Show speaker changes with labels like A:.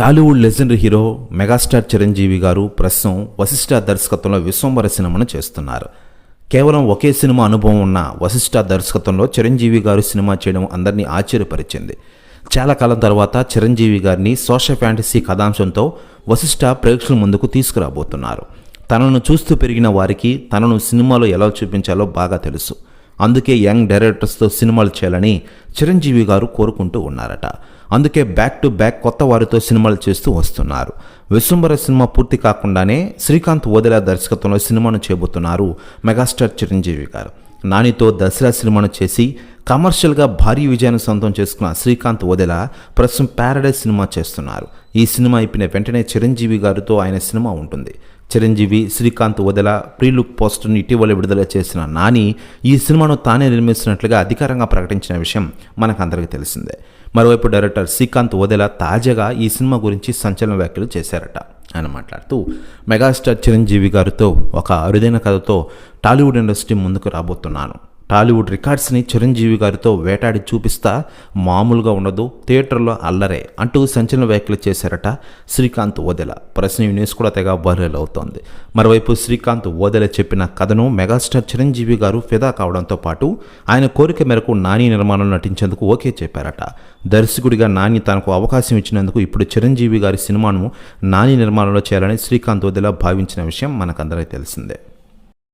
A: Tollywood legendary hero megastar Chiranjeevi garu ప్రస్తుతం వశిష్ఠ దర్శకత్వంలో విశ్వంబర సినిమాను చేస్తున్నారు. కేవలం ఒకే సినిమా అనుభవం ఉన్న వశిష్ఠ దర్శకత్వంలో చిరంజీవి గారు సినిమా చేయడం అందరినీ ఆశ్చర్యపరిచింది. చాలా కాలం తర్వాత చిరంజీవి గారిని సోషల్ ఫ్యాంటసీ కథాంశంతో వశిష్ఠ ప్రేక్షకుల ముందుకు తీసుకురాబోతున్నారు. తనను చూస్తూ పెరిగిన వారికి తనను సినిమాలో ఎలా చూపించాలో బాగా తెలుసు. అందుకే యంగ్ డైరెక్టర్స్తో సినిమాలు చేయాలని చిరంజీవి గారు కోరుకుంటూ ఉన్నారట. అందుకే బ్యాక్ టు బ్యాక్ కొత్త వారితో సినిమాలు చేస్తూ వస్తున్నారు. విశ్వంబర సినిమా పూర్తి కాకుండానే శ్రీకాంత్ ఓదెల దర్శకత్వంలో సినిమాను చేయబోతున్నారు మెగాస్టార్ చిరంజీవి గారు. నానితో దసరా సినిమాను చేసి కమర్షియల్గా భారీ విజయాన్ని సొంతం చేసుకున్న శ్రీకాంత్ ఓదెల ప్రస్తుతం ప్యారడైజ్ సినిమా చేస్తున్నారు. ఈ సినిమా అయిపోయిన వెంటనే చిరంజీవి గారితో ఆయన సినిమా ఉంటుంది. చిరంజీవి శ్రీకాంత్ వదల ప్రీలుక్ పోస్టర్ను ఇటీవల విడుదల చేసిన నాని ఈ సినిమాను తానే నిర్మిస్తున్నట్లుగా అధికారంగా ప్రకటించిన విషయం మనకందరికీ తెలిసిందే. మరోవైపు డైరెక్టర్ శ్రీకాంత్ వదెల తాజాగా ఈ సినిమా గురించి సంచలన వ్యాఖ్యలు చేశారట. ఆయన మాట్లాడుతూ మెగాస్టార్ చిరంజీవి గారితో ఒక అరుదైన కథతో టాలీవుడ్ ఇండస్ట్రీ ముందుకు రాబోతున్నాను. టాలీవుడ్ రికార్డ్స్ని చిరంజీవి గారితో వేటాడి చూపిస్తా మామూలుగా ఉండదు థియేటర్లో అల్లరే అంటూ సంచలన వ్యాఖ్యలు చేశారట శ్రీకాంత్ ఓదెల. ప్రశ్న న్యూస్ కూడా తెగ వైరల్ అవుతోంది. మరోవైపు శ్రీకాంత్ ఓదెల చెప్పిన కథను మెగాస్టార్ చిరంజీవి గారు ఫిదా కావడంతో పాటు ఆయన కోరిక మేరకు నాని నిర్మాణంలో నటించేందుకు ఓకే చెప్పారట. దర్శకుడిగా నాని తనకు అవకాశం ఇచ్చినందుకు ఇప్పుడు చిరంజీవి గారి సినిమాను నాని నిర్మాణంలో చేయాలని శ్రీకాంత్ ఓదెల భావించిన విషయం మనకందరికీ తెలిసిందే.